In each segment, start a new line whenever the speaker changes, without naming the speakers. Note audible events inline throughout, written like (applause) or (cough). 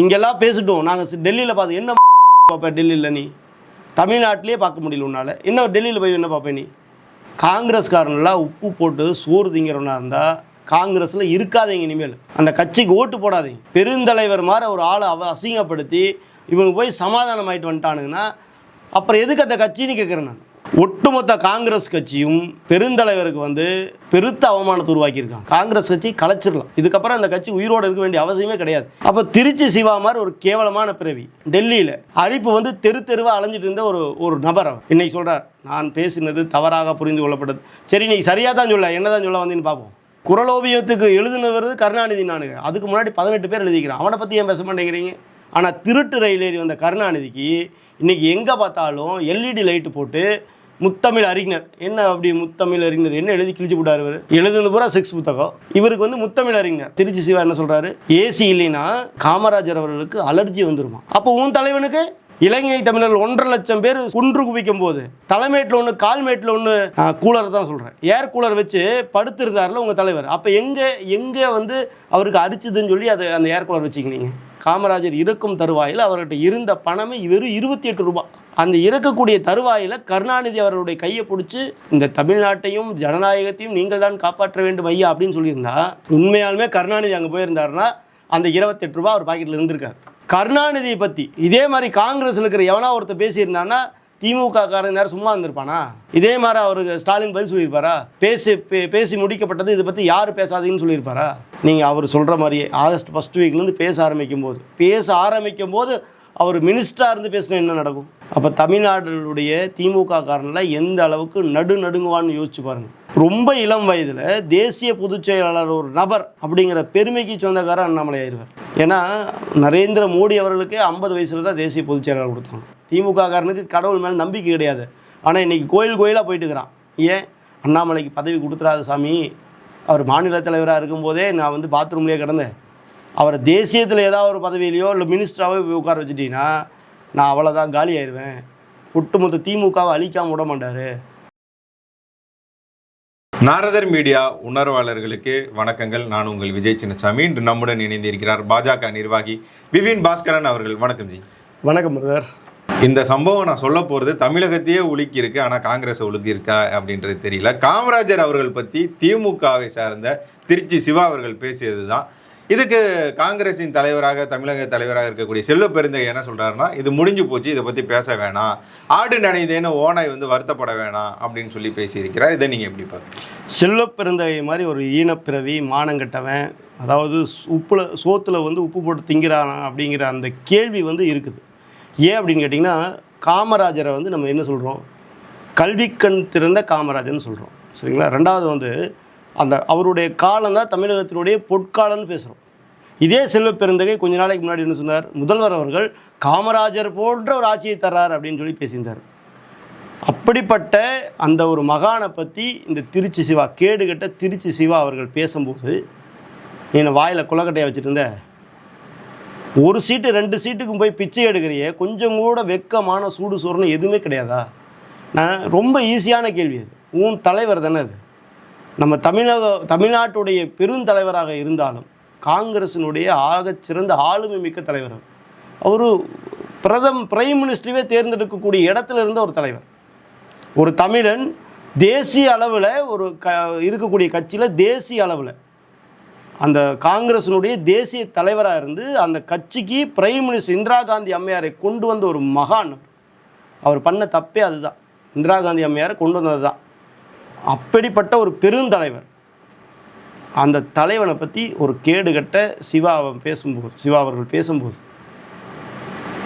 இங்கெல்லாம் பேசிட்டோம். நாங்கள் டெல்லியில் பார்த்து என்ன (laughs) பார்ப்ப டெல்லியில் நீ? தமிழ்நாட்டிலே பார்க்க முடியல உன்னால். என்ன டெல்லியில் போய் என்ன பார்ப்ப நீ? காங்கிரஸ்காரன்லாம் உப்பு போட்டு சோறு திங்கிறவனா இருந்தால் காங்கிரஸில் இருக்காதீங்க இனிமேல். அந்த கட்சிக்கு ஓட்டு போடாதீங்க. பெருந்தலைவர் மாதிரி ஒரு ஆளை அவ அசிங்கப்படுத்தி இவங்க போய் சமாதானம் ஆயிட்டு வந்துட்டானுங்கன்னா அப்புறம் எதுக்கு அந்த கட்சின்னு கேட்குறேன் நான். ஒட்டுமொத்த காங்கிரஸ் கட்சியும் பெருந்தலைவருக்கு வந்து பெருத்த அவமானத்தை உருவாக்கியிருக்காங்க. காங்கிரஸ் கட்சி கலைச்சிடலாம் இதுக்கப்புறம் அந்த கட்சி உயிரோடு இருக்க வேண்டிய அவசியமே கிடையாது. அப்போ திருச்சி சிவா மாதிரி ஒரு கேவலமான பிறவி. டெல்லியில் அரிப்பு வந்து தெரு தெருவாக அலைஞ்சிட்டு இருந்த ஒரு ஒரு நபர் இன்னைக்கு சொல்கிறார் நான் பேசினது தவறாக புரிந்து கொள்ளப்பட்டது. சரி நீ சரியாக தான் சொல்ல என்ன தான் சொல்ல வந்தீங்கன்னு பார்ப்போம் குரலோவியத்துக்கு எழுதுனவர் கருணாநிதி நானுங்க அதுக்கு முன்னாடி பதினெட்டு பேர் எழுதிக்கிறான். அவனை பற்றி ஏன் பேச மாட்டேங்கிறீங்க? ஆனால் திருட்டு ரயில் ஏறி வந்த கருணாநிதிக்கு இன்றைக்கி எங்கே பார்த்தாலும் எல்இடி லைட்டு போட்டு முத்தமிழ் அறிஞர். என்ன அப்படி முத்தமிழ் அறிஞர்? என்ன எழுதி கிழிச்சு விட்டார் இவர்? எழுதுனது பூரா செக்ஸ் புத்தகம். இவருக்கு வந்து முத்தமிழ் அறிஞர். திருச்சி சிவா என்ன சொல்கிறாரு ஏசி இல்லைன்னா காமராஜர் அவர்களுக்கு அலர்ஜி வந்துருமா? அப்போ உன் தலைவனுக்கு இலங்கை தமிழர்கள் ஒன்றரை லட்சம் பேர் குன்று குவிக்கும் போது தலைமேட்டில் ஒன்று கால்மேட்டில் ஒன்று கூலர் தான் சொல்கிறேன் ஏர் கூலர் வச்சு படுத்திருந்தார்ல உங்கள் தலைவர். அப்போ எங்கே எங்கே வந்து அவருக்கு அரிச்சுதுன்னு சொல்லி அதை அந்த ஏர் கூலர் வச்சுக்கினீங்க? காமராஜர் இறக்கும் தருவாயில் அவர்கிட்ட இருந்த பணமே வெறும் இருபத்தி எட்டு ரூபாய் அந்த இறக்கக்கூடிய தருவாயில் கருணாநிதி அவர்களுடைய கையை பிடிச்சி இந்த தமிழ்நாட்டையும் ஜனநாயகத்தையும் நீங்கள் தான் காப்பாற்ற வேண்டும் ஐயா அப்படின்னு சொல்லியிருந்தா உண்மையாலுமே கருணாநிதி அங்கே போயிருந்தாருன்னா அந்த இருபத்தெட்டு ரூபா அவர் பாக்கெட்டில் இருந்திருக்காரு. கருணாநிதியை பற்றி இதே மாதிரி காங்கிரஸில் இருக்கிற எவனா ஒருத்தர் பேசியிருந்தான்னா திமுக காரன் நேரம் சும்மா இருந்திருப்பானா? இதே மாதிரி அவருக்கு ஸ்டாலின் பதில் சொல்லியிருப்பாரா? பேசி பே- பேசி முடிக்கப்பட்டது இதை பற்றி யார் பேசாதீங்கன்னு சொல்லியிருப்பாரா? நீங்கள் அவர் சொல்கிற மாதிரியே ஆகஸ்ட் ஃபஸ்ட் வீக்லேருந்து பேச ஆரம்பிக்கும் போது பேச ஆரம்பிக்கும் போது அவர் மினிஸ்டராக இருந்து பேசினா என்ன நடக்கும்? அப்போ தமிழ்நாடுடைய திமுக காரனில் எந்த அளவுக்கு நடு நடுங்குவான்னு யோசிச்சு பாருங்க. ரொம்ப இளம் வயதில் தேசிய பொதுச் செயலாளர் ஒரு நபர் அப்படிங்கிற பெருமைக்கு சொந்தக்காரர் அண்ணாமலை ஆயிடுவார் ஏன்னா நரேந்திர மோடி அவர்களுக்கு ஐம்பது வயசில் தான் தேசிய பொதுச் செயலாளர் கொடுத்தாங்க. திமுக காரனுக்கு கடவுள் மேலே நம்பிக்கை கிடையாது. ஆனால் இன்னைக்கு கோயில் கோயிலாக போயிட்டு இருக்கிறான். ஏன்? அண்ணாமலைக்கு பதவி கொடுத்துறாத சாமி அவர் மாநில தலைவராக இருக்கும்போதே நான் வந்து பாத்ரூம்லேயே கிடந்தேன். அவரை தேசியத்தில் ஏதாவது ஒரு பதவியிலையோ இல்லை மினிஸ்டராகவோ உட்கார வச்சுட்டீங்கன்னா நான் அவ்வளோதான் காலி ஆயிடுவேன் ஒட்டுமொத்த திமுகவை அழிக்காம விட மாட்டார்.
நாரதர் மீடியா உணர்வாளர்களுக்கு வணக்கங்கள். நான் உங்கள் விஜய் சின்னசாமி. இன்று நம்முடன் இணைந்திருக்கிறார் பாஜக நிர்வாகி விபின் பாஸ்கரன் அவர்கள். வணக்கம் ஜி.
வணக்கம் பிரதர்.
இந்த சம்பவம் நான் சொல்ல போகிறது தமிழகத்தையே உலுக்கி இருக்கு ஆனால் காங்கிரஸ் உலுக்கி இருக்கா அப்படின்றது தெரியல. காமராஜர் அவர்கள் பற்றி திமுகவை சார்ந்த திருச்சி சிவா அவர்கள் பேசியது தான் இதுக்கு காங்கிரஸின் தலைவராக தமிழக தலைவராக இருக்கக்கூடிய செல்வ பெருந்தகை என்ன சொல்கிறாருன்னா இது முடிஞ்சு போச்சு இதை பற்றி பேச வேணாம் ஆடு நனைதேன்னு ஓனாய் வந்து வருத்தப்பட வேணாம் அப்படின்னு சொல்லி பேசியிருக்கிறார். இதை நீங்கள் எப்படி பார்க்குறீங்க?
செல்வப்பெருந்தகை மாதிரி ஒரு ஈனப்பிறவி மானங்கட்டவன் அதாவது உப்புல சோத்துல வந்து உப்பு போட்டு திங்கிறானா அப்படிங்கிற அந்த கேள்வி வந்து இருக்குது. ஏன் அப்படின்னு கேட்டிங்கன்னா காமராஜரை வந்து நம்ம என்ன சொல்கிறோம் கல்விக்கண் திறந்த காமராஜர்னு சொல்கிறோம் சரிங்களா? ரெண்டாவது வந்து அந்த அவருடைய காலம் தான் தமிழகத்தினுடைய பொற்காலம்னு பேசுகிறோம் இதே செல்வப்பெருந்தகை கொஞ்ச நாளைக்கு முன்னாடி என்ன சொன்னார்? முதல்வர் அவர்கள் காமராஜர் போன்ற ஒரு ஆட்சியை தர்றார் அப்படின்னு சொல்லி பேசியிருந்தார். அப்படிப்பட்ட அந்த ஒரு மகானை பற்றி இந்த திருச்சி சிவா கேடுகட்ட திருச்சி சிவா அவர்கள் பேசும்போது நீ வாயில் குலக்கட்டையை வச்சுருந்த ஒரு சீட்டு ரெண்டு சீட்டுக்கும் போய் பிச்சை எடுக்கிறியே கொஞ்சம் கூட வெக்கமான சூடு சோறுன்னு எதுவுமே கிடையாதா? நான் ரொம்ப ஈஸியான கேள்வி அது. உன் தலைவர் தானே அது. நம்ம தமிழக தமிழ்நாட்டுடைய பெருந்தலைவராக இருந்தாலும் காங்கிரசினுடைய ஆகச் சிறந்த ஆளுமை மிக்க தலைவர் அவர். பிரதம் பிரைம் மினிஸ்டரவே தேர்ந்தெடுக்கக்கூடிய இடத்துல இருந்த ஒரு தலைவர். ஒரு தமிழன் தேசிய அளவில் ஒரு க இருக்கக்கூடிய கட்சியில் தேசிய அளவில். அந்த காங்கிரஸினுடைய தேசிய தலைவராக இருந்து அந்த கட்சிக்கு பிரைம் மினிஸ்டர் இந்திரா காந்தி அம்மையாரை கொண்டு வந்த ஒரு மகான் அவர். பண்ண தப்பே அதுதான். இந்திரா காந்தி அம்மையாரை கொண்டு வந்தது தான் அப்படிப்பட்ட ஒரு பெருந்தலைவர். அந்த தலைவனை பற்றி ஒரு கேடு கட்ட சிவா அவன் பேசும்போது சிவா அவர்கள் பேசும்போது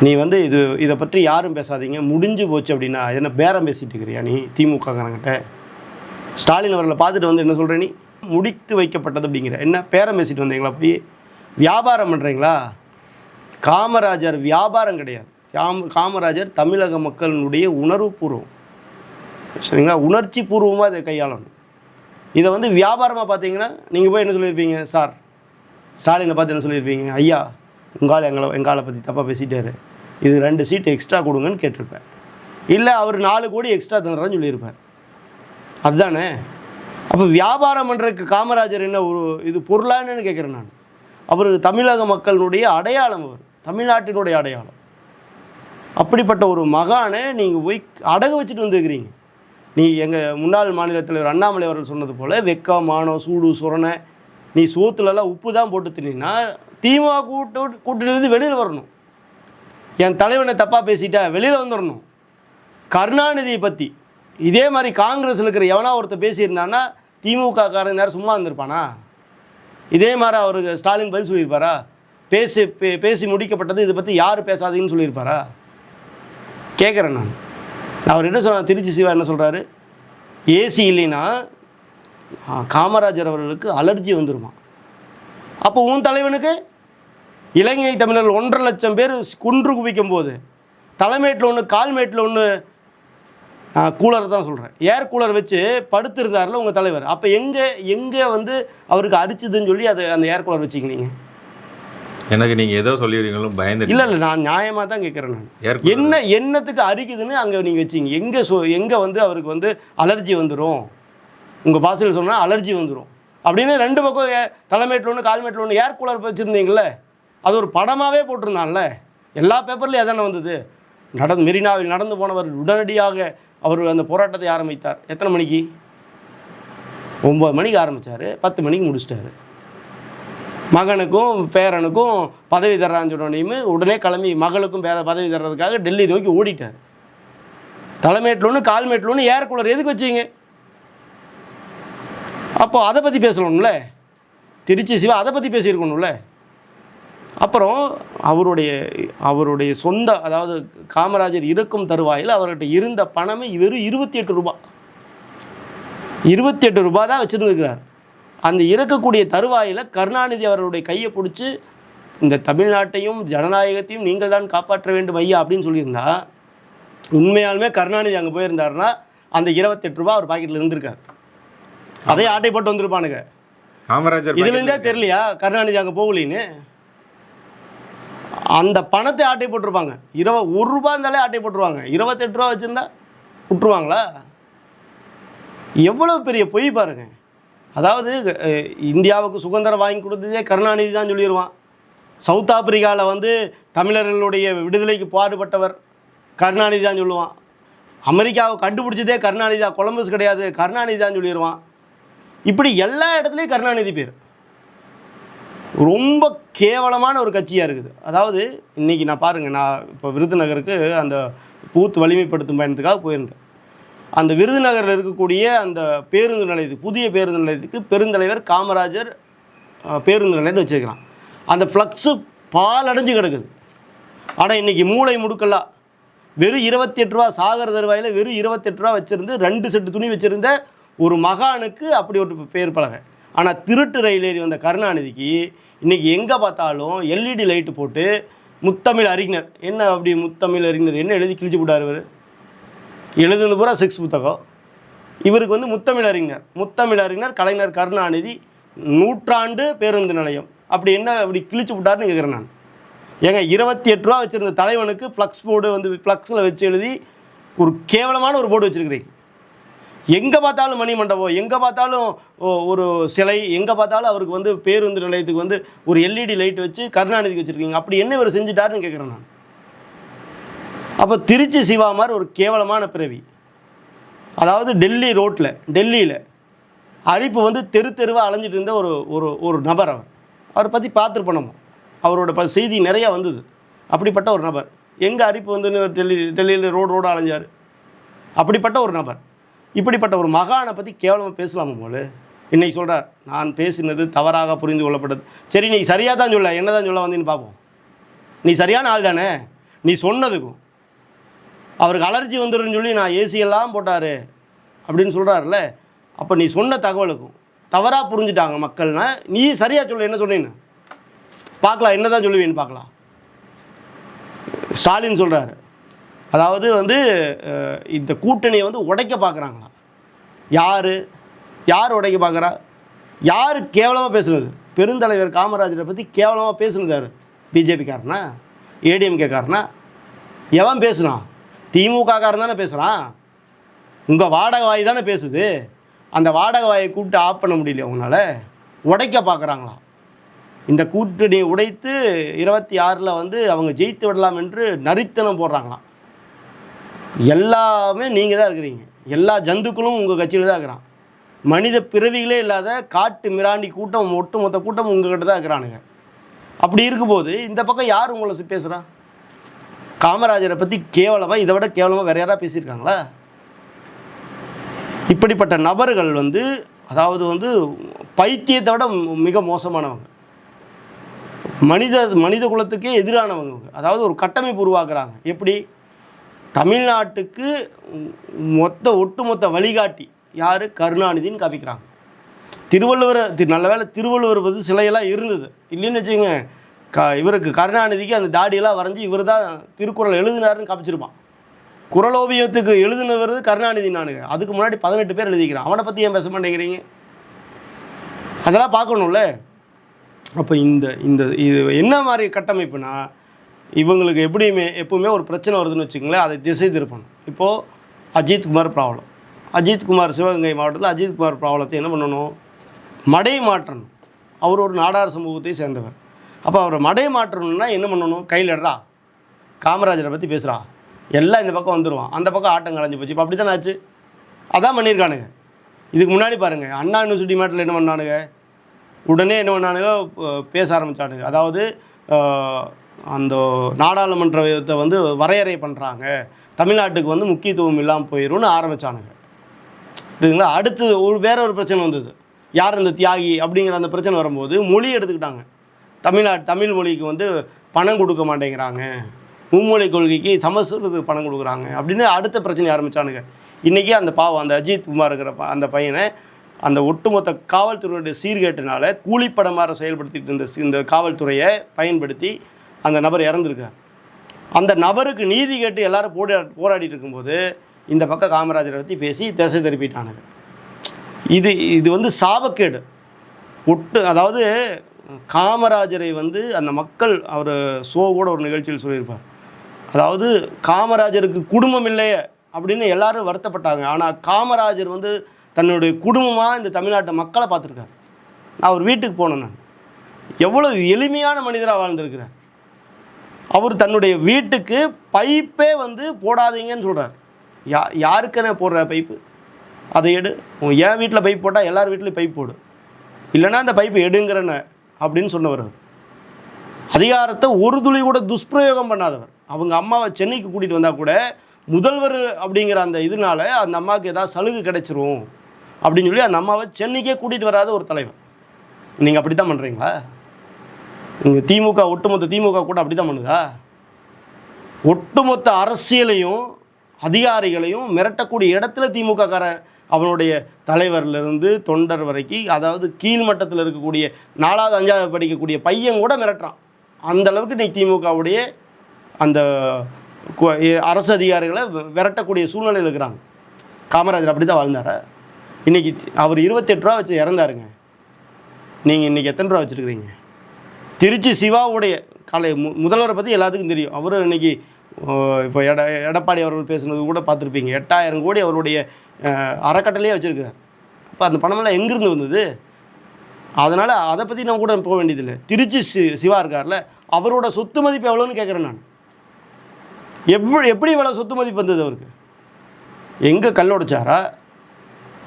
நீ வந்து இது இதை பற்றி யாரும் பேசாதீங்க முடிஞ்சு போச்சு அப்படின்னா என்ன பேரம் பேசிட்டு இருக்கிறியா நீ திமுககாரங்கிட்ட ஸ்டாலின் அவர்களை பார்த்துட்டு வந்து என்ன சொல்கிற நீ? முடித்து வைக்கப்பட்டது அப்படிங்கிற என்ன பேரம் பேசிட்டு வந்தீங்களா போய்? வியாபாரம் பண்ணுறீங்களா காமராஜர் வியாபாரம் கிடையாது. காம காமராஜர் தமிழக மக்களினுடைய உணர்வுபூர்வம் சரிங்களா? உணர்ச்சி பூர்வமாக இதை கையாளணும். இதை வந்து வியாபாரமாக பார்த்தீங்கன்னா நீங்கள் போய் என்ன சொல்லியிருப்பீங்க? சார் ஸ்டாலினை பார்த்து என்ன சொல்லியிருப்பீங்க? ஐயா உங்கால் எங்களை எங்காலை பற்றி தப்பாக பேசிட்டாரு. இது ரெண்டு சீட்டு எக்ஸ்ட்ரா கொடுங்கன்னு கேட்டிருப்பேன். இல்லை அவர் நாலு கோடி எக்ஸ்ட்ரா தந்துடுறேன்னு சொல்லியிருப்பார். அதுதானே? அப்போ வியாபாரம் பண்ணுறதுக்கு காமராஜர் என்ன ஒரு இது பொருளான்னு கேட்குறேன் நான். அவர் தமிழக மக்களுடைய அடையாளம் அவர். தமிழ்நாட்டினுடைய அடையாளம். அப்படிப்பட்ட ஒரு மகானை நீங்கள் போய் அடகு வச்சுட்டு வந்துருக்கிறீங்க நீ எங்கள் முன்னாள் மாநில தலைவர் அண்ணாமலை அவர்கள் சொன்னது போல் வெக்கம் மானம் சூடு சுரணை நீ சோத்துலலாம் உப்பு தான் போட்டு தின்னா திமுக கூட்டு கூட்டிலிருந்து வெளியில் வரணும். என் தலைவனை தப்பாக பேசிட்டா வெளியில் வந்துடணும் கருணாநிதியை பற்றி இதே மாதிரி காங்கிரஸில் இருக்கிற எவனா ஒருத்தர் பேசியிருந்தான்னா திமுக காரன் நேரம் சும்மா இருந்திருப்பானா? இதே மாதிரி அவருக்கு ஸ்டாலின் பதில் சொல்லியிருப்பாரா? பேசி பே பேசி முடிக்கப்பட்டது இதை பற்றி யார் பேசாதீங்கன்னு சொல்லியிருப்பாரா? கேட்குறேன் நான். அவர் என்ன சொன்னார் திருச்சி சிவா என்ன சொல்கிறாரு ஏசி இல்லைன்னா காமராஜர் அவர்களுக்கு அலர்ஜி வந்துருமா? அப்போ உன் தலைவனுக்கு? இலங்கை தமிழர்கள் ஒன்றரை லட்சம் பேர் குன்று குவிக்கும் போது தலைமேட்டில் ஒன்று கால்மேட்டில் ஒன்று கூலர் தான் சொல்கிறேன் ஏர் கூலர் வச்சு படுத்திருந்தார்ல உங்கள் தலைவர். அப்போ எங்கே எங்கே வந்து அவருக்கு அரிச்சுதுன்னு சொல்லி அதை அந்த ஏர் கூலர் வச்சுக்கினீங்க?
எனக்கு நீங்க ஏதோ சொல்லிடுறீங்களும் பயந்து
இல்லை இல்லை நான் நியாயமாக தான் கேட்குறேன் நான். என்ன எண்ணத்துக்கு அரிக்குதுன்னு அங்கே நீங்கள் வச்சிங்க. எங்கே சொ எங்கே வந்து அவருக்கு வந்து அலர்ஜி வந்துடும் உங்கள் பாசையில் சொன்னால் அலர்ஜி வந்துடும் அப்படின்னு ரெண்டு பக்கம் தலைமேட்டில் ஒன்று கால்மேட்டில் ஒன்று ஏர் கூலர் வச்சுருந்தீங்களே அது ஒரு படமாகவே போட்டிருந்தான்ல? எல்லா பேப்பர்லையும் அதானே வந்தது? நடந்து மெரினாவில் நடந்து போனவர் உடனடியாக அவர் அந்த போராட்டத்தை ஆரம்பித்தார். எத்தனை மணிக்கு? ஒம்பது மணிக்கு ஆரம்பித்தார் பத்து மணிக்கு முடிச்சிட்டாரு. மகனுக்கும் பேரனுக்கும் பதவி தர்றான்னு சொன்னோடையுமே உடனே கிளம்பி மகளுக்கும் பேர பதவி தர்றதுக்காக டெல்லி நோக்கி ஓடிட்டார். தலைமேட்டில் ஒன்று கால்மேட்டில் ஒன்று ஏர் கூலர் எதுக்கு வச்சீங்க? அப்போ அதை பற்றி பேசணும்ல? திருச்சி சிவா அதை பற்றி பேசியிருக்கணும்ல? அப்புறம் அவருடைய அவருடைய சொந்த அதாவது காமராஜர் இருக்கும் தருவாயில் அவர்கிட்ட இருந்த பணமே வெறும் இருபத்தி எட்டு ரூபாய் இருபத்தி எட்டு ரூபா தான் வச்சுருந்துருக்கிறார். அந்த இறக்கக்கூடிய தருவாயில் கருணாநிதி அவர்களுடைய கையை பிடிச்சி இந்த தமிழ்நாட்டையும் ஜனநாயகத்தையும் நீங்கள் தான் காப்பாற்ற வேண்டும் ஐயா அப்படின்னு சொல்லியிருந்தா உண்மையாலுமே கருணாநிதி அங்கே போயிருந்தாருன்னா அந்த இருபத்தெட்டு ரூபா அவர் பாக்கெட்டில் இருந்திருக்காரு. அதே ஆட்டை போட்டு வந்திருப்பானுங்க.
காமராஜர்
இதுலேருந்தே தெரியலையா கருணாநிதி அங்கே போகலின்னு? அந்த பணத்தை ஆட்டை போட்டிருப்பாங்க. இருவ ஒரு ரூபா இருந்தாலே ஆட்டை போட்டுருவாங்க. இருபத்தெட்டு ரூபா வச்சுருந்தா விட்டுருவாங்களா? எவ்வளோ பெரிய பொய் பாருங்க. அதாவது இந்தியாவுக்கு சுதந்திரம் வாங்கி கொடுத்ததே கருணாநிதி தான் சொல்லிடுவான் சவுத் ஆப்பிரிக்காவில் வந்து தமிழர்களுடைய விடுதலைக்கு பாடுபட்டவர் கருணாநிதி தான் சொல்லுவான். அமெரிக்காவை கண்டுபிடிச்சதே கருணாநிதி தான் கொலம்பஸ் கிடையாது கருணாநிதி தான் சொல்லிடுவான் இப்படி எல்லா இடத்துலையும் கருணாநிதி பேர். ரொம்ப கேவலமான ஒரு கட்சியாக இருக்குது. அதாவது இன்றைக்கி நான் பாருங்கள் நான் இப்போ விருதுநகருக்கு அந்த பூத் வலிமைப்படுத்தும் பயணத்துக்காக போயிருந்தேன். அந்த விருதுநகரில் இருக்கக்கூடிய அந்த பேருந்து நிலையத்துக்கு புதிய பேருந்து நிலையத்துக்கு பெருந்தலைவர் காமராஜர் பேருந்து நிலையம்னு வச்சுருக்கிறான். அந்த ஃப்ளக்ஸு பால் அடைஞ்சு கிடக்குது. ஆனால் இன்றைக்கி மூளை முடுக்கலாம் வெறும் இருபத்தி எட்டு ரூபா சாகர தருவாயில் வெறும் இருபத்தெட்டு ரூபா வச்சுருந்து ரெண்டு செட்டு துணி வச்சுருந்த ஒரு மகானுக்கு அப்படி ஒரு பேர் பலகை. ஆனால் திருட்டு ரயில் ஏறி வந்த கருணாநிதிக்கு இன்றைக்கி எங்கே பார்த்தாலும் எல்இடி லைட்டு போட்டு முத்தமிழ் அறிஞர் என்ன அப்படி முத்தமிழ் அறிஞர் என்ன எழுதி கிழிச்சு விட்டார் இவர்? எழுதுனது பூரா சிக்ஸ் புத்தகம். இவருக்கு வந்து முத்தமிழ் அறிஞர் முத்தமிழ் அறிஞர் கலைஞர் கருணாநிதி நூற்றாண்டு பேருந்து நிலையம். அப்படி என்ன அப்படி கிழிச்சு விட்டாருன்னு கேட்குறேன் நான். ஏங்க இருபத்தி எட்டு ரூபா வச்சுருந்த தலைவனுக்கு ஃப்ளக்ஸ் போர்டு வந்து ஃப்ளக்ஸில் வச்சு எழுதி ஒரு கேவலமான ஒரு போர்டு வச்சுருக்கிறீங்க. எங்கே பார்த்தாலும் மணி மண்டபம் எங்கே பார்த்தாலும் ஒரு சிலை எங்கே பார்த்தாலும் அவருக்கு வந்து பேருந்து நிலையத்துக்கு வந்து ஒரு எல்இடி லைட் வச்சு கருணாநிதிக்கு வச்சுருக்கீங்க. அப்படி என்ன இவர் செஞ்சுட்டாருன்னு கேட்குறேன் நான். அப்போ திருச்சி சிவா மாதிரி ஒரு கேவலமான பிறவி. அதாவது டெல்லி ரோட்டில் டெல்லியில் அரிப்பு வந்து தெரு தெருவாக அலைஞ்சிட்டு இருந்த ஒரு ஒரு ஒரு நபர் அவர். அவரை பற்றி பார்த்துருப்போம் நம்ம. அவரோட ப செய்தி நிறையா வந்தது. அப்படிப்பட்ட ஒரு நபர். எங்கே அரிப்பு வந்துன்னு டெல்லி டெல்லியில் ரோடு ரோடு அலைஞ்சார்? அப்படிப்பட்ட ஒரு நபர். இப்படிப்பட்ட ஒரு மகானை பற்றி கேவலமாக பேசலாமா போல இன்னைக்கு சொல்கிறார் நான் பேசினது தவறாக புரிந்து கொள்ளப்பட்டது. சரி நீ சரியாக தான் சொல்ல என்ன தான் சொல்ல வந்தீன்னு பார்ப்போம் நீ சரியான ஆள் தானே? நீ சொன்னதுக்கும் அவருக்கு அலர்ஜி வந்துருன்னு சொல்லி நான் ஏசி எல்லாம் போட்டார் அப்படின்னு சொல்கிறாருல்ல அப்போ நீ சொன்ன தகவலுக்கும் தவறாக புரிஞ்சுட்டாங்க மக்கள்னா நீ சரியாக சொல்ல என்ன சொன்னீன்னு? பார்க்கலாம் என்ன தான் சொல்லுவீன்னு பார்க்கலாம். ஸ்டாலின் சொல்கிறாரு அதாவது வந்து இந்த கூட்டணியை வந்து உடைக்க பார்க்குறாங்களா? யார்? யார் உடைக்க பார்க்குறா? யார் கேவலமாக பேசுனது? பெருந்தலைவர் காமராஜரை பற்றி கேவலமாக பேசுனது யார்? பிஜேபிக்காரனா ஏடிஎம்கேக்காரனா எவன் பேசுனான் திமுககாரன் தானே பேசுகிறான் உங்கள் வாடகை வாய் தானே பேசுது. அந்த வாடகை வாயை கூப்பிட்டு ஆஃப் பண்ண முடியல உங்களால்? உடைக்க பார்க்குறாங்களா இந்த கூட்டணி உடைத்து இருபத்தி ஆறில் வந்து அவங்க ஜெயித்து விடலாம் என்று நரித்தனம் போடுறாங்களாம் எல்லாமே நீங்கள் தான் இருக்கிறீங்க. எல்லா ஜந்துக்களும் உங்கள் கட்சியில் தான் இருக்கிறான். மனித பிறவிகளே இல்லாத காட்டு மிராண்டி கூட்டம் ஒட்டுமொத்த கூட்டம் உங்கள்கிட்ட தான் இருக்கிறானுங்க. அப்படி இருக்கும்போது இந்த பக்கம் யார் உங்களை பேசுகிறா காமராஜரை பற்றி கேவலமாக இதை விட கேவலமாக வேற யாராவது பேசியிருக்காங்களா? இப்படிப்பட்ட நபர்கள் வந்து அதாவது வந்து பைத்தியத்தை விட மிக மோசமானவங்க. மனித மனித குலத்துக்கே எதிரானவங்க அதாவது ஒரு கட்டமைப்பு உருவாக்குறாங்க. எப்படி? தமிழ்நாட்டுக்கு மொத்த ஒட்டுமொத்த வழிகாட்டி யார்? கருணாநிதின்னு காமிக்கிறாங்க. திருவள்ளுவர் நல்ல வேளை திருவள்ளுவர் வந்து சிலையெல்லாம் இருந்தது. இல்லைன்னு வச்சுங்க க இவருக்கு கருணாநிதிக்கு அந்த தாடியெல்லாம் வரைஞ்சி இவர் தான் திருக்குறள் எழுதினாருன்னு காமிச்சிருப்பான். குரலோவியத்துக்கு எழுதினவர் கருணாநிதி நானுங்க. அதுக்கு முன்னாடி பதினெட்டு பேர் எழுதிக்கிறான். அவனை பற்றி ஏன் பேச மாட்டேங்கிறீங்க? அதெல்லாம் பார்க்கணும்ல. அப்போ இந்த இந்த இது என்ன மாதிரி கட்டமைப்புனா இவங்களுக்கு எப்படியுமே எப்பவுமே ஒரு பிரச்சனை வருதுன்னு வச்சுக்கோங்களேன் அதை திசை திருப்பணும். இப்போது அஜித்குமார் ப்ராப்ளம் அஜித்குமார் சிவகங்கை மாவட்டத்தில் அஜித்குமார் ப்ராப்ளத்தை என்ன பண்ணணும்? மடை மாற்றணும். அவர் ஒரு நாடார் சமூகத்தை சேர்ந்தவர். அப்போ அவரை மடை மாற்றணும்னா என்ன பண்ணணும்? கையில் எடுறா. காமராஜரை பற்றி பேசுகிறான் எல்லாம் இந்த பக்கம் வந்துடுவான் அந்த பக்கம் ஆட்டம் கலைஞ்சு போச்சு. இப்போ அப்படி தானே ஆச்சு? அதான் பண்ணியிருக்கானுங்க. இதுக்கு முன்னாடி பாருங்கள் அண்ணா யூனிவர்சிட்டி மேட்டில் என்ன பண்ணானுங்க? உடனே என்ன பண்ணானுங்க? பேச ஆரம்பித்தானுங்க அதாவது அந்த அந்த நாடாளுமன்றத்தை வந்து வரையறை பண்ணுறாங்க தமிழ்நாட்டுக்கு வந்து முக்கியத்துவம் இல்லாமல் போயிடும்னு ஆரம்பித்தானுங்க புரியுதுங்களா? அடுத்து ஒரு வேற ஒரு பிரச்சனை வந்தது. யார் இந்த தியாகி அப்படிங்கிற அந்த பிரச்சனை வரும்போது மொழி எடுத்துக்கிட்டாங்க. தமிழ்நாடு தமிழ் மொழிக்கு வந்து பணம் கொடுக்க மாட்டேங்கிறாங்க. மும்மொழி கொள்கைக்கு சமஸ்கிருதத்துக்கு பணம் கொடுக்குறாங்க. அப்படின்னு அடுத்த பிரச்சனை ஆரம்பித்தானுங்க இன்றைக்கி அந்த பாவம் அந்த அஜித் குமார் இருக்கிற ப- அந்த பையனை அந்த ஒட்டுமொத்த காவல்துறையுடைய சீர்கேட்டினால கூலிப்படமாக செயல்படுத்திட்டு இருந்த இந்த காவல்துறையை பயன்படுத்தி அந்த நபர் இறந்துருக்கார். அந்த நபருக்கு நீதி கேட்டு எல்லாரும் போடா போராடிட்டு இருக்கும்போது இந்த பக்கம் காமராஜரை பற்றி பேசி திசை திருப்பிட்டானுங்க. இது இது வந்து சாபக்கேடு. ஒட்டு அதாவது காமராஜரை வந்து அந்த மக்கள் அவர் ஷோ கூட ஒரு நிகழ்ச்சியில் சொல்லியிருப்பார். அதாவது காமராஜருக்கு குடும்பம் இல்லையே அப்படின்னு எல்லாரும் வருத்தப்பட்டாங்க. ஆனால் காமராஜர் வந்து தன்னுடைய குடும்பமாக இந்த தமிழ்நாட்டு மக்களை பார்த்துருக்காரு. நான் அவர் வீட்டுக்கு போனேன் நான். எவ்வளோ எளிமையான மனிதராக வாழ்ந்திருக்கிறார். அவர் தன்னுடைய வீட்டுக்கு பைப்பே வந்து போடாதீங்கன்னு சொல்கிறார் யா யாருக்கென போடுற பைப்பு? அதை எடு. உன் என் வீட்டில் பைப் போட்டால் எல்லார் வீட்லேயும் பைப் போடு. இல்லைன்னா அந்த பைப்பு எடுங்கிறன்னு அப்படின்னு சொன்னவர் அதிகாரத்தை ஒரு துளி கூட துஷ்பிரயோகம் பண்ணாதவர். அவங்க அம்மாவை சென்னைக்கு கூட்டிகிட்டு வந்தால் கூட முதல்வர் அப்படிங்கிற அந்த இதனால அந்த அம்மாவுக்கு ஏதாவது சலுகை கிடைச்சிரும் அப்படின்னு சொல்லி அந்த அம்மாவை சென்னைக்கே கூட்டிகிட்டு வராத ஒரு தலைவர் நீங்கள் அப்படி தான் பண்ணுறீங்களா இங்கே திமுக ஒட்டுமொத்த திமுக கூட அப்படி தான் பண்ணுதா? ஒட்டுமொத்த அரசியலையும் அதிகாரிகளையும் மிரட்டக்கூடிய இடத்துல திமுக காரன் அவனுடைய தலைவர்லேருந்து தொண்டர் வரைக்கும் அதாவது கீழ்மட்டத்தில் இருக்கக்கூடிய நாலாவது அஞ்சாவது படிக்கக்கூடிய பையன் கூட மிரட்டுறான். அந்த அளவுக்கு திமுகவுடைய அந்த அரசு அதிகாரிகளை விரட்டக்கூடிய சூழ்நிலையில் இருக்கிறாங்க. காமராஜர் அப்படி தான் வாழ்ந்தார் இன்றைக்கி அவர் இருபத்தெட்டு ரூபா வச்சு இறந்தாருங்க. நீங்கள் இன்றைக்கி எத்தனை ரூபா வச்சுருக்கிறீங்க? திருச்சி சிவாவுடைய கலை மு முதல்வரை பற்றி எல்லாத்துக்கும் தெரியும். அவர் இன்னைக்கு இப்போ எட எடப்பாடி அவர்கள் பேசுனது கூட பார்த்துருப்பீங்க. எட்டாயிரம் கோடி அவருடைய அறக்கட்டளையே வச்சுருக்கிறார். அப்போ அந்த பணமெல்லாம் எங்கேருந்து வந்தது? அதனால் அதை பற்றி நான் கூட போக வேண்டியதில்லை. திருச்சி சி சிவா இருக்கார்ல அவரோட சொத்து மதிப்பு எவ்வளோன்னு கேட்குறேன் நான். எப்படி எப்படி இவ்வளோ சொத்து மதிப்பு வந்தது அவருக்கு? எங்கே கல் உடைச்சாரா?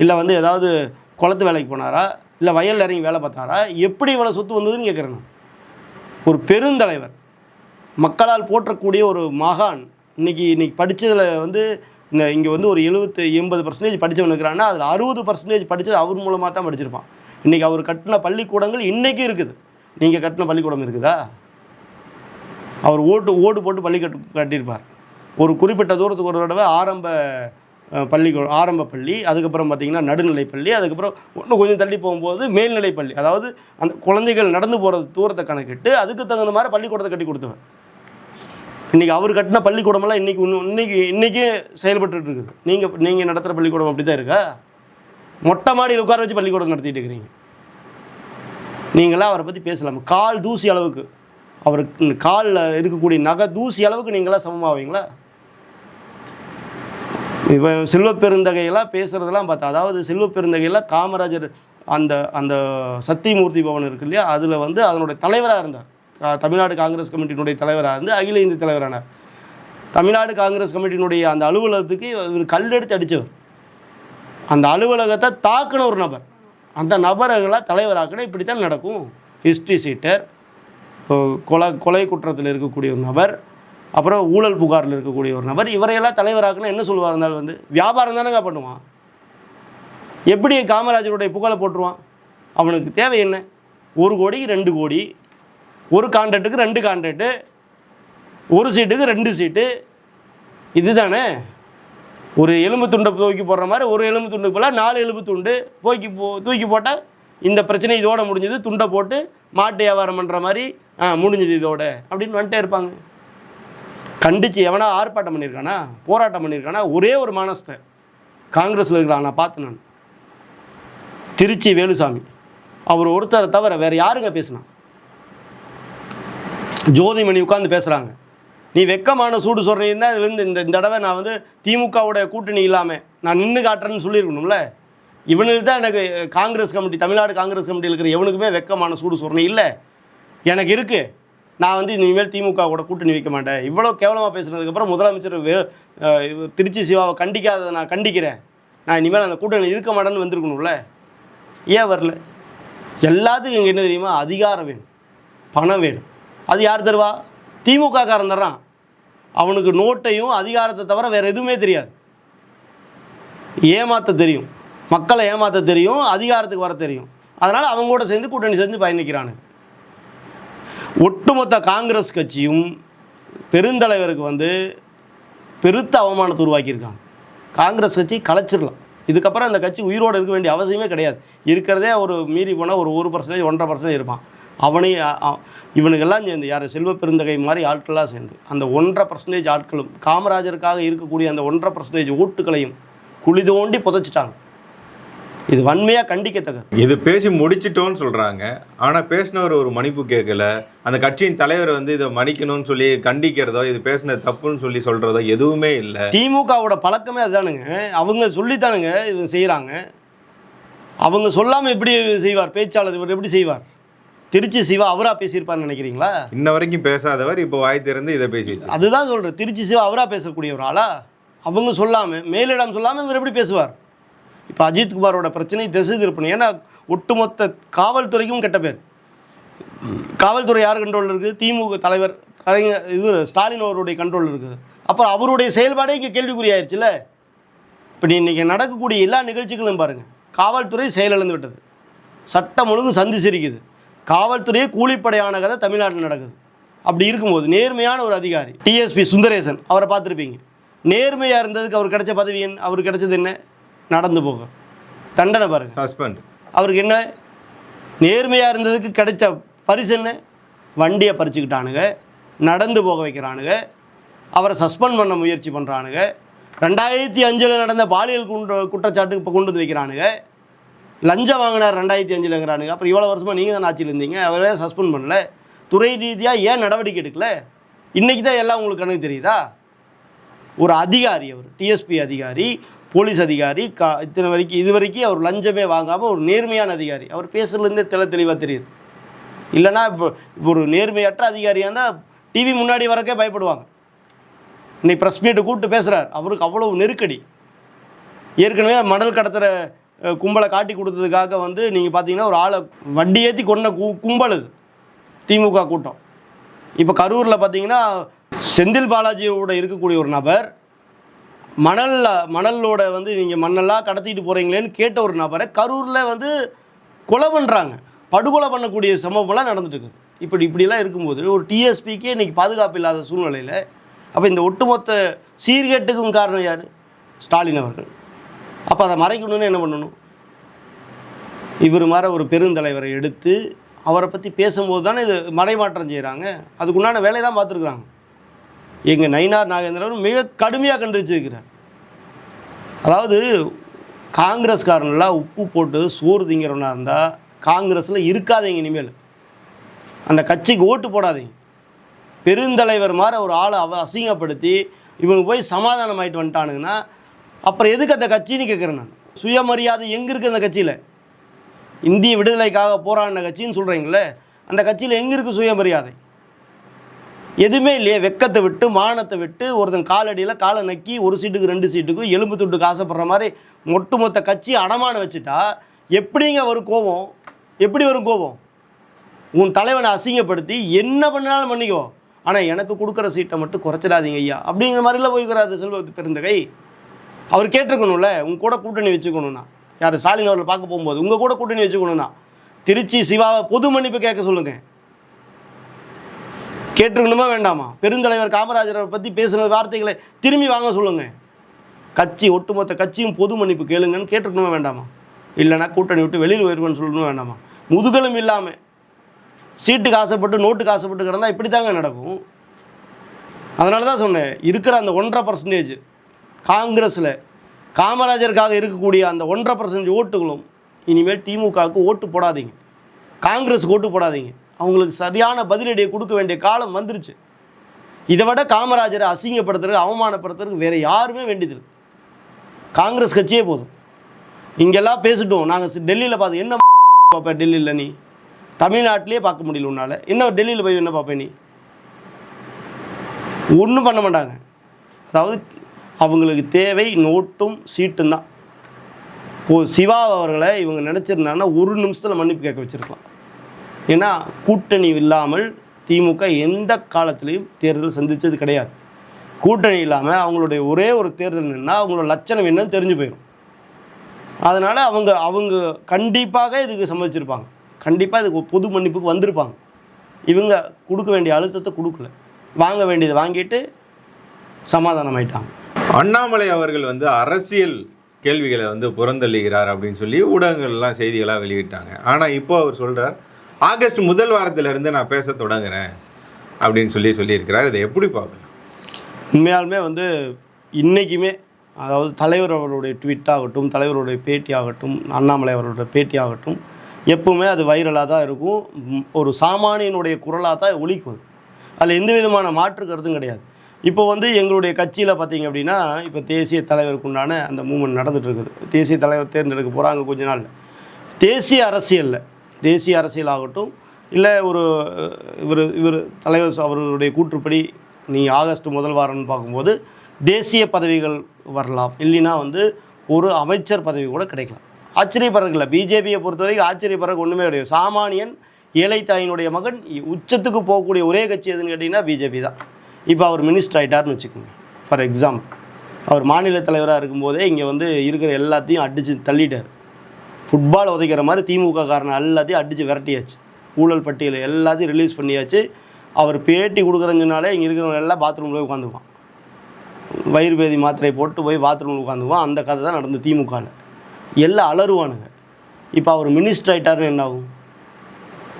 இல்லை வந்து ஏதாவது குளத்து வேலைக்கு போனாரா? இல்லை வயலில் இறங்கி வேலை பார்த்தாரா? எப்படி இவ்வளோ சொத்து வந்ததுன்னு கேட்குறேன் நான். ஒரு பெருந்தலைவர் மக்களால் போற்றக்கூடிய ஒரு மகான் இன்னைக்கு இன்னைக்கு படித்ததில் வந்து இங்கே வந்து ஒரு எழுபத்து எண்பது பர்சன்டேஜ் படித்தவன் இருக்கிறான்னா அதில் அறுபது பர்சன்டேஜ் படித்தது அவர் மூலமாக தான் படிச்சிருப்பான். இன்றைக்கி அவர் கட்டின பள்ளிக்கூடங்கள் இன்றைக்கும் இருக்குது. நீங்கள் கட்டின பள்ளிக்கூடம் இருக்குதா? அவர் ஓட்டு ஓடு போட்டு பள்ளி கட்டு கட்டியிருப்பார். ஒரு குறிப்பிட்ட தூரத்துக்கு ஒரு தடவை ஆரம்ப பள்ளிக்கூடம் பள்ளிக்கூ ஆரம்ப பள்ளி அதுக்கப்புறம் பார்த்திங்கன்னா நடுநிலை பள்ளி அதுக்கப்புறம் இன்னும் கொஞ்சம் தள்ளி போகும்போது மேல்நிலை பள்ளி. அதாவது அந்த குழந்தைகள் நடந்து போகிற தூரத்தை கணக்கிட்டு அதுக்கு தகுந்த மாதிரி பள்ளிக்கூடத்தை கட்டி கொடுத்துவேன் இன்றைக்கி அவர் கட்டின பள்ளிக்கூடமெல்லாம் இன்றைக்கி இன்னும் இன்னைக்கு இன்றைக்கி செயல்பட்டுட்டு இருக்குது நீங்கள் நீங்கள் நடத்துகிற பள்ளிக்கூடம் அப்படி தான் இருக்கா? மொட்டை மாடியில் உட்கார வச்சு பள்ளிக்கூடம் நடத்திட்டு இருக்கிறீங்க. நீங்களாம் அவரை பற்றி பேசலாம். கால் தூசி அளவுக்கு. அவர் காலில் இருக்கக்கூடிய நகை தூசி அளவுக்கு நீங்களாம் சமமாவீங்களா? இப்போ செல்வ பெருந்தகையெல்லாம் பேசுகிறதெல்லாம் பார்த்தா அதாவது செல்வ பெருந்தகையெல்லாம் காமராஜர் அந்த அந்த சத்தியமூர்த்தி பவன் இருக்கு இல்லையா? அதில் வந்து அதனுடைய தலைவராக இருந்தார். தமிழ்நாடு காங்கிரஸ் கமிட்டியினுடைய தலைவராக இருந்து அகில இந்திய தலைவரானார் தமிழ்நாடு காங்கிரஸ் கமிட்டியினுடைய அந்த அலுவலகத்துக்கு இவர் கல்லெடுத்து அடித்தவர் அந்த அலுவலகத்தை தாக்குன ஒரு நபர். அந்த நபர்களை தலைவராக்கினா இப்படித்தான் நடக்கும். ஹிஸ்ட்ரி சீட்டர் கொலை கொலை குற்றத்தில் இருக்கக்கூடிய ஒரு நபர் அப்புறம் ஊழல் புகாரில் இருக்கக்கூடிய ஒரு நபர். இவரையெல்லாம் தலைவராக்குனா என்ன சொல்லுவார் இருந்தாலும் வந்து வியாபாரம் தானேங்க பண்ணுவான். எப்படி காமராஜருடைய புகழை போட்டுருவான் அவனுக்கு தேவை என்ன? ஒரு கோடி ரெண்டு கோடி ஒரு கான்ட்ராக்ட்டுக்கு ரெண்டு கான்ட்ராக்ட்டு ஒரு சீட்டுக்கு ரெண்டு சீட்டு. இதுதானே? ஒரு எலும்பு துண்டை தூக்கி போடுற மாதிரி ஒரு எலும்பு துண்டுக்கு போல நாலு எலும்பு துண்டு தூக்கி போ தூக்கி போட்டால் இந்த பிரச்சனை இதோட முடிஞ்சது. துண்டை போட்டு மாட்டு வியாபாரம் பண்ணுற மாதிரி ஆ முடிஞ்சது இதோட அப்படின்னு வந்துட்டே இருப்பாங்க. கண்டிச்சு எவனா ஆர்ப்பாட்டம் பண்ணியிருக்கானா போராட்டம் பண்ணியிருக்கானா ஒரே ஒரு மானஸ்தை. காங்கிரஸில் இருக்கிறான் நான் பார்த்து நான். திருச்சி வேலுசாமி. அவர் ஒருத்தரை தவிர வேறு யாருங்க பேசினா? ஜோதிமணி உட்காந்து பேசுகிறாங்க நீ வெக்கமான சூடு சொல்கிறீங்கன்னா இதுலேருந்து இந்த இந்த தடவை நான் வந்து திமுகவுடைய கூட்டணி இல்லாமல் நான் நின்று காட்டுறேன்னு சொல்லியிருக்கணும்ல? இவனுக்கு தான் எனக்கு காங்கிரஸ் கமிட்டி தமிழ்நாடு காங்கிரஸ் கமிட்டியில் இருக்கிற எவனுக்குமே வெக்கமான சூடு சொரணை இல்லை. எனக்கு இருக்குது நான் வந்து இனிமேல் திமுக கூட கூட்டணி வைக்க மாட்டேன். இவ்வளோ கேவலமாக பேசுனதுக்கப்புறம் முதலமைச்சர் வே திருச்சி சிவாவை கண்டிக்காததை நான் கண்டிக்கிறேன். நான் இனிமேல் அந்த கூட்டணி இருக்க மாட்டேன்னு வந்திருக்கணும்ல? ஏன் வரல? எல்லாத்துக்கும் இங்கே என்ன தெரியுமா? அதிகாரம் வேணும். பணம் வேணும். அது யார் தருவா? திமுக காரன் தர்றான். அவனுக்கு நோட்டையும் அதிகாரத்தை தவிர வேறு எதுவுமே தெரியாது. ஏமாற்ற தெரியும். மக்களை ஏமாற்ற தெரியும் அதிகாரத்துக்கு வர தெரியும். அதனால் அவங்க கூட சேர்ந்து கூட்டணி செஞ்சு பயணிக்கிறானு ஒட்டுமொத்த காங்கிரஸ் கட்சியும் பெருந்தலைவருக்கு வந்து பெருத்த அவமானத்தை உருவாக்கியிருக்காங்க. காங்கிரஸ் கட்சி கலைச்சிடலாம் இதுக்கப்புறம் அந்த கட்சி உயிரோடு இருக்க வேண்டிய அவசியமே கிடையாது. இருக்கிறதே ஒரு மீறி போனால் ஒரு ஒரு பர்சன்டேஜ் ஒன்றரை பர்சன்டேஜ் இருப்பான். அவனையும் இவனுக்கெல்லாம் சேர்ந்து யார் செல்வ பெருந்தகை மாதிரி ஆட்களாக சேர்ந்து அந்த ஒன்றரை பர்சன்டேஜ் ஆட்களும் காமராஜருக்காக இருக்கக்கூடிய அந்த ஒன்றரை பர்சன்டேஜ் ஓட்டுகளையும் குழி தோண்டி புதைச்சிட்டாங்க. இது வன்மையாக கண்டிக்கத்தக்கது.
இது பேசி முடிச்சிட்டோன்னு சொல்றாங்க. ஆனா பேசினவர் ஒரு மன்னிப்பு கேட்கல. அந்த கட்சியின் தலைவர் வந்து இதை மன்னிக்கணும்னு சொல்லி கண்டிக்கிறதோ இது பேசினது தப்புன்னு சொல்லி சொல்றதோ எதுவுமே இல்லை.
திமுகவோட பழக்கமே அதுதானுங்க. அவங்க சொல்லித்தானுங்க இவங்க செய்கிறாங்க அவங்க சொல்லாமல் எப்படி செய்வார்? பேச்சாளர் இவர் எப்படி செய்வார்? திருச்சி சிவா அவராக பேசியிருப்பார்னு நினைக்கிறீங்களா?
இன்ன வரைக்கும் பேசாதவர் இப்போ வாய் திறந்து இதை பேசி
அதுதான் சொல்கிறேன் திருச்சி சிவா அவராக பேசக்கூடிய ஒரு ஆளா? அவங்க சொல்லாமல் மேலிடம் சொல்லாமல் இவர் எப்படி பேசுவார்? இப்போ அஜித் குமாரோட பிரச்சனை திசை திருப்பணும் ஏன்னா ஒட்டுமொத்த காவல்துறைக்கும் கெட்ட பேர். காவல்துறை யார் கண்ட்ரோல் இருக்குது? திமுக தலைவர் கலைஞர் இது ஸ்டாலின் அவருடைய கண்ட்ரோல் இருக்குது. அப்புறம் அவருடைய செயல்பாடே இங்கே கேள்விக்குறியாயிருச்சுல இப்போ நீ இன்றைக்கி நடக்கக்கூடிய எல்லா நிகழ்ச்சிகளும் பாருங்கள் காவல்துறை செயலிழந்து விட்டது. சட்டம் ஒழுங்கு சந்தி சிரிக்குது. காவல்துறையே கூலிப்படையான கதை தமிழ்நாட்டில் நடக்குது. அப்படி இருக்கும்போது நேர்மையான ஒரு அதிகாரி டிஎஸ்பி சுந்தரேசன் அவரை பார்த்துருப்பீங்க. நேர்மையாக இருந்ததுக்கு அவர் கிடைச்ச பதவி என்ன? அவருக்கு கிடைச்சது என்ன? நடந்து போக. தண்டனை பாருங்க.
சஸ்பெண்ட்
அவருக்கு என்ன? நேர்மையாக இருந்ததுக்கு கிடைச்ச பரிசு என்ன? வண்டியை பறிச்சுக்கிட்டானுங்க. நடந்து போக வைக்கிறானுங்க. அவரை சஸ்பெண்ட் பண்ண முயற்சி பண்ணுறானுங்க ரெண்டாயிரத்தி அஞ்சில் நடந்த பாலியல் குன்ற குற்றச்சாட்டுக்கு இப்போ கொண்டு வந்து வைக்கிறானுங்க. லஞ்சம் வாங்கினார் ரெண்டாயிரத்தி அஞ்சுலங்கிறானுங்க அப்புறம் இவ்வளோ வருஷமாக நீங்கள் தான் ஆட்சியில் இருந்தீங்க. அவரே சஸ்பெண்ட் பண்ணல. துறை ரீதியாக ஏன் நடவடிக்கை எடுக்கல? இன்றைக்கி தான் எல்லாம் உங்களுக்கு கணக்கு தெரியுதா? ஒரு அதிகாரி அவர் டிஎஸ்பி அதிகாரி போலீஸ் அதிகாரி கா இத்தனை வரைக்கும் இது வரைக்கும் அவர் லஞ்சமே வாங்காமல் ஒரு நேர்மையான அதிகாரி. அவர் பேசுறதுலேருந்தே தெல தெளிவாக தெரியுது. இல்லைன்னா இப்போ இப்போ ஒரு நேர்மையற்ற அதிகாரியாக இருந்தால் டிவி முன்னாடி வரக்கே பயப்படுவாங்க. இன்னைக்கு ப்ரெஸ் மீட்டை கூப்பிட்டு பேசுகிறார் அவருக்கு அவ்வளோ நெருக்கடி. ஏற்கனவே மணல் கடத்துகிற கும்பலை காட்டி கொடுத்ததுக்காக வந்து நீங்கள் பார்த்தீங்கன்னா ஒரு ஆளை வண்டி ஏற்றி கொண்ட கு கும்பல் இது திமுக கூட்டம். இப்போ கரூரில் பார்த்தீங்கன்னா செந்தில் பாலாஜியோட இருக்கக்கூடிய ஒரு நபர் மணலில் மணலோட வந்து நீங்கள் மண்ணெல்லாம் கடத்திட்டு போகிறீங்களேன்னு கேட்ட ஒரு நபரை கரூரில் வந்து கொலை பண்ணுறாங்க படுகொலை பண்ணக்கூடிய சம்பவம்லாம் நடந்துட்டு இருக்குது. இப்படி இப்படிலாம் இருக்கும்போது ஒரு டிஎஸ்பிக்கே இன்றைக்கி பாதுகாப்பு இல்லாத சூழ்நிலையில் அப்போ இந்த ஒட்டுமொத்த சீர்கேட்டுக்கும் காரணம் யார்? ஸ்டாலின் அவர்கள். அப்போ அதை மறைக்கணும்னு என்ன பண்ணணும்? இவர் மாதிரி ஒரு பெருந்தலைவரை எடுத்து அவரை பற்றி பேசும்போது தானே இது மறைமாற்றம் செய்கிறாங்க அதுக்குண்டான வேலையை தான் பார்த்துருக்குறாங்க. எங்கள் நயினார் நாகேந்திரன் மிக கடுமையாக கண்டுபிடிச்சிருக்கிறார் அதாவது காங்கிரஸ்காரனெல்லாம் உப்பு போட்டு சோறு திங்கிறவனா இருந்தால் காங்கிரஸில் இருக்காதீங்க இனிமேல். அந்த கட்சிக்கு ஓட்டு போடாதீங்க. பெருந்தலைவர் மாதிரி ஒரு ஆளை அவ அசிங்கப்படுத்தி இவங்க போய் சமாதானம் ஆயிட்டு வந்துட்டானுங்கன்னா அப்புறம் எதுக்கு அந்த கட்சின்னு கேட்குறேன் நான்? சுயமரியாதை எங்கே இருக்குது அந்த கட்சியில்? இந்திய விடுதலைக்காக போராடின கட்சின்னு சொல்கிறீங்களே அந்த கட்சியில் எங்கே இருக்குது சுயமரியாதை? எதுவுமே இல்லையே வெக்கத்தை விட்டு மானத்தை விட்டு ஒருத்தன் காலடியில் காலை நக்கி ஒரு சீட்டுக்கு ரெண்டு சீட்டுக்கு எலும்பு துட்டுக்கு ஆசைப்படுற மாதிரி ஒட்டுமொத்த கட்சி அடமானம் வச்சுட்டா எப்படிங்க வரும் கோபம்? எப்படி வரும் கோபம்? உன் தலைவனை அசிங்கப்படுத்தி என்ன பண்ணாலும் பண்ணிக்கோ. ஆனால் எனக்கு கொடுக்குற சீட்டை மட்டும் குறைச்சிடாதீங்க ஐயா. அப்படிங்கிற மாதிரிலாம் போய்க்கிறாரு செல்வத்து பெருந்தகை. அவர் கேட்டிருக்கணும்ல உங்க கூட கூட்டணி வச்சுக்கணும்னா. யார் ஸ்டாலின் அவர்கள் பார்க்க போகும்போது உங்கள் கூட கூட்டணி வச்சுக்கணும்னா திருச்சி சிவாவை பொது மன்னிப்பு கேட்க சொல்லுங்கள் கேட்டிருக்கணுமா வேண்டாமா? பெருந்தலைவர் காமராஜரை பற்றி பேசுன வார்த்தைகளை திரும்பி வாங்க சொல்லுங்க. கட்சி ஒட்டுமொத்த கட்சியும் பொது மன்னிப்பு கேளுங்கன்னு கேட்டிருக்கணுமா வேண்டாமா? இல்லைன்னா கூட்டணி விட்டு வெளியில் போயிருவேன்னு சொல்லணும் வேண்டாமா? முதுகலும் இல்லாமல் சீட்டுக்கு ஆசைப்பட்டு நோட்டுக்கு ஆசைப்பட்டு கிடந்தா இப்படி தாங்க நடக்கும். அதனால தான் சொன்னேன் இருக்கிற அந்த ஒன்றரை பர்சன்டேஜ் காங்கிரஸில் காமராஜருக்காக இருக்கக்கூடிய அந்த ஒன்றரை பர்சன்டேஜ் ஓட்டுகளும் இனிமேல் திமுகவுக்கு ஓட்டு போடாதீங்க. காங்கிரஸுக்கு ஓட்டு போடாதீங்க. அவங்களுக்கு சரியான பதிலடியை கொடுக்க வேண்டிய காலம் வந்துருச்சு. இதை விட காமராஜரை அசிங்கப்படுத்துறதுக்கு அவமானப்படுத்துறதுக்கு வேறு யாருமே வேண்டியதில்லை. காங்கிரஸ் கட்சியே போதும். இங்கெல்லாம் பேசிட்டோம். நாங்கள் டெல்லியில் பார்த்து என்ன பார்ப்பேன் டெல்லியில் நீ? தமிழ்நாட்டிலே பார்க்க முடியல உன்னால். என்ன டெல்லியில் போய் என்ன பார்ப்பேன் நீ? ஒன்றும் பண்ண மாட்டாங்க. அதாவது அவங்களுக்கு தேவை நோட்டும் சீட்டும் தான். இப்போது சிவா அவர்களை இவங்க நினச்சிருந்தாங்கன்னா ஒரு நிமிஷத்தில் மன்னிப்பு கேட்க வச்சுருக்கலாம். ஏன்னா கூட்டணி இல்லாமல் திமுக எந்த காலத்திலையும் தேர்தல் சந்தித்தது கிடையாது. கூட்டணி இல்லாமல் அவங்களுடைய ஒரே ஒரு தேர்தல் நின்னா அவங்களோட லட்சணம் என்னன்னு தெரிஞ்சு போயிடும் அதனால் அவங்க அவங்க கண்டிப்பாக இதுக்கு சம்மதிச்சிருப்பாங்க. கண்டிப்பாக இதுக்கு பொது மன்னிப்புக்கு வந்திருப்பாங்க. இவங்க கொடுக்க வேண்டிய அழுத்தத்தை கொடுக்கல. வாங்க வேண்டியதை வாங்கிட்டு சமாதானம் ஆயிட்டாங்க
அண்ணாமலை அவர்கள் வந்து அரசியல் கேள்விகளை வந்து புறந்தள்ளுகிறார் அப்படின்னு சொல்லி ஊடகங்கள்லாம் செய்திகளாக வெளியிட்டாங்க. ஆனால் இப்போ அவர் சொல்கிறார் ஆகஸ்ட் முதல் வாரத்திலிருந்து நான் பேச தொடங்குறேன் அப்படின்னு சொல்லி சொல்லியிருக்கிறார். இதை எப்படி பார்க்கலாம்?
உண்மையாலுமே வந்து இன்றைக்குமே அதாவது தலைவர் அவருடைய ட்வீட் ஆகட்டும் தலைவருடைய பேட்டி ஆகட்டும் அண்ணாமலை அவருடைய பேட்டி ஆகட்டும் எப்பவுமே அது வைரலாக தான் இருக்கும். ஒரு சாமானியனுடைய குரலாக தான் ஒழிக்கும் அதில் எந்த விதமான மாற்று கருத்தும் கிடையாது. இப்போ வந்து எங்களுடைய கட்சியில் பார்த்தீங்க அப்படின்னா இப்போ தேசிய தலைவருக்கு உண்டான அந்த மூமெண்ட் நடந்துகிட்ருக்குது இருக்குது தேசிய தலைவர் தேர்ந்தெடுக்க போகிறாங்க கொஞ்ச நாள் தேசிய அரசியலில். தேசிய அரசியல் ஆகட்டும் இல்லை ஒரு இவர் இவர் தலைவர் அவர்களுடைய கூற்றுப்படி நீ ஆகஸ்ட் முதல் வாரம்னு பார்க்கும்போது தேசிய பதவிகள் வரலாம். இல்லைன்னா வந்து ஒரு அமைச்சர் பதவி கூட கிடைக்கலாம். ஆச்சரியப்படுறதுல பிஜேபியை பொறுத்த வரைக்கும் ஆச்சரியப்படுறதுக்கு ஒன்றுமே கிடையாது. சாமானியன் ஏழை தாயினுடைய மகன் உச்சத்துக்கு போகக்கூடிய ஒரே கட்சி எதுன்னு கேட்டிங்கன்னா பிஜேபி தான். இப்போ அவர் மினிஸ்டர் ஆகிட்டார்னு வச்சுக்கோங்க. ஃபார் எக்ஸாம்பிள் அவர் மாநில தலைவராக இருக்கும்போதே இங்கே வந்து இருக்கிற எல்லாத்தையும் அடித்து தள்ளிட்டார். ஃபுட்பால் உதைக்கிற மாதிரி திமுக காரணம் எல்லாத்தையும் அடித்து விரட்டியாச்சு. ஊழல் பட்டியலை எல்லாத்தையும் ரிலீஸ் பண்ணியாச்சு. அவர் பேட்டி கொடுக்குறேன்னு சொன்னாலே இங்கே இருக்கிறவங்க எல்லாம் பாத்ரூமில் போய் உட்காந்துக்குவான். வயிறு பேதி மாத்திரை போட்டு போய் பாத்ரூமில் உட்காந்துக்குவான். அந்த கதை தான் நடந்து திமுகவில் எல்லாம் அலறுவானுங்க. இப்போ அவர் மினிஸ்டர் ஆயிட்டாருன்னு என்ன ஆகும்?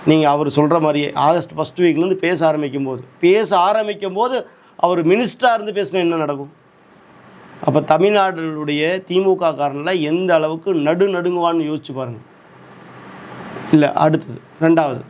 நீங்கள் அவர் சொல்கிற மாதிரியே ஆகஸ்ட் ஃபஸ்ட் வீக்லேருந்து பேச ஆரம்பிக்கும் போது பேச ஆரம்பிக்கும் போது அவர் மினிஸ்டராக இருந்து பேசினா என்ன நடக்கும்? அப்போ தமிழ்நாடுடைய திமுக காரனில் எந்த அளவுக்கு நடு நடுங்குவான்னு யோசிச்சு பாருங்கள் இல்லை அடுத்தது ரெண்டாவது.